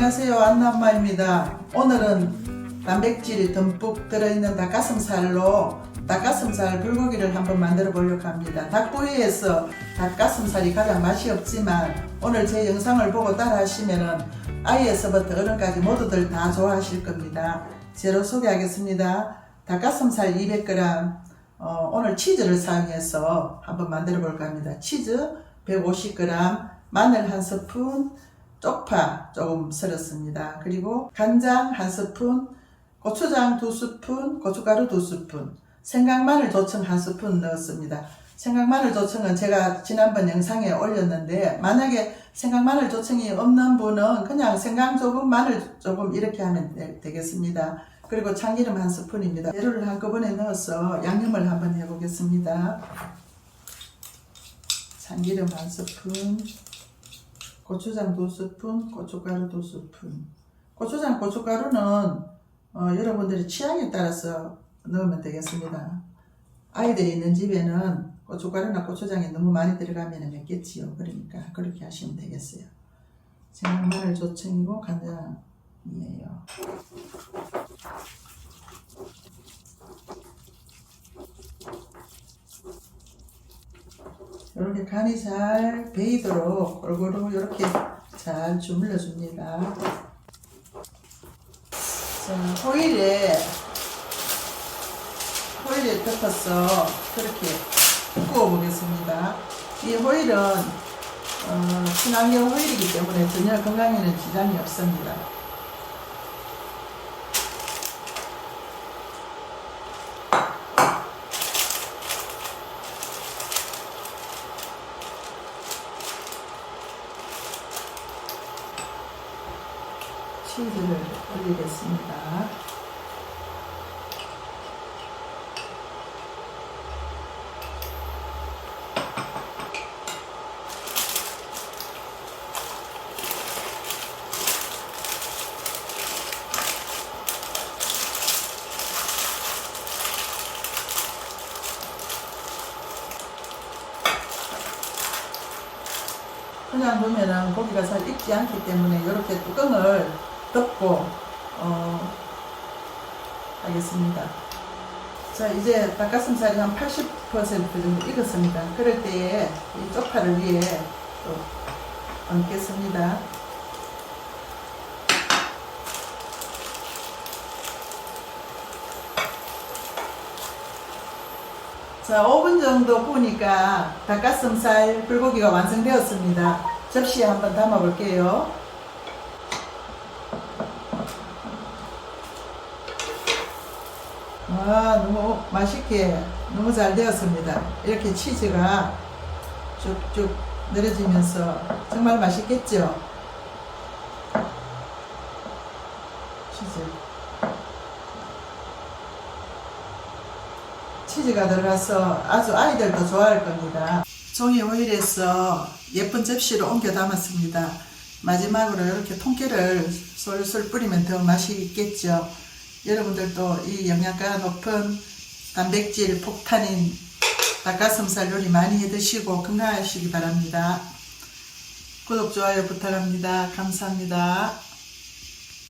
안녕하세요 안나엄마입니다. 오늘은 단백질이 듬뿍 들어있는 닭가슴살로 닭가슴살 불고기를 한번 만들어 보려고 합니다. 닭구이에서 닭가슴살이 가장 맛이 없지만 오늘 제 영상을 보고 따라 하시면은 아이에서부터 어른까지 모두들 다 좋아하실 겁니다. 재료 소개하겠습니다. 닭가슴살 200g 어, 오늘 치즈를 사용해서 한번 만들어 볼까 합니다. 치즈 150g 마늘 한 스푼 쪽파 조금 썰었습니다. 그리고 간장 한 스푼, 고추장 두 스푼, 고춧가루 두 스푼, 생강마늘 조청 한 스푼 넣었습니다. 생강마늘 조청은 제가 지난번 영상에 올렸는데 만약에 생강마늘 조청이 없는 분은 그냥 생강 조금, 마늘 조금 이렇게 하면 되, 되겠습니다. 그리고 참기름 한 스푼입니다. 재료를 한꺼번에 넣어서 양념을 한번 해보겠습니다. 참기름 한 스푼, 고추장 두 스푼, 고춧가루 두 스푼. 고추장, 고춧가루는 어, 여러분들이 취향에 따라서 넣으면 되겠습니다. 아이들이 있는 집에는 고춧가루나 고추장이 너무 많이 들어가면 맵겠지요. 그러니까 그렇게 하시면 되겠어요. 생강 마늘 조청이고 간장이에요. 이렇게 간이 잘 배이도록 골고루 이렇게 잘 주물러 줍니다. 자, 호일에 호일에 덮어서 그렇게 구워 보겠습니다. 이 호일은 어, 친환경 호일이기 때문에 전혀 건강에는 지장이 없습니다. 치즈를 올리겠습니다. 그냥 넣으면 고기가 잘 익지 않기 때문에 이렇게 뚜껑을 덮고 어, 하겠습니다. 자 이제 닭가슴살이 한 80% 정도 익었습니다. 그럴 때에 이 쪽파를 위에 또 얹겠습니다. 자 5분 정도 구우니까 닭가슴살 불고기가 완성되었습니다. 접시에 한번 담아 볼게요. 와 너무 맛있게 너무 잘 되었습니다. 이렇게 치즈가 쭉쭉 늘어지면서 정말 맛있겠죠? 치즈. 치즈가 들어가서 아주 아이들도 좋아할 겁니다. 종이 오일에서 예쁜 접시로 옮겨 담았습니다. 마지막으로 이렇게 통깨를 솔솔 뿌리면 더 맛이 있겠죠 여러분들도 이 영양가 높은 단백질 폭탄인 닭가슴살 요리 많이 해 드시고 건강하시기 바랍니다. 구독, 좋아요 부탁합니다. 감사합니다.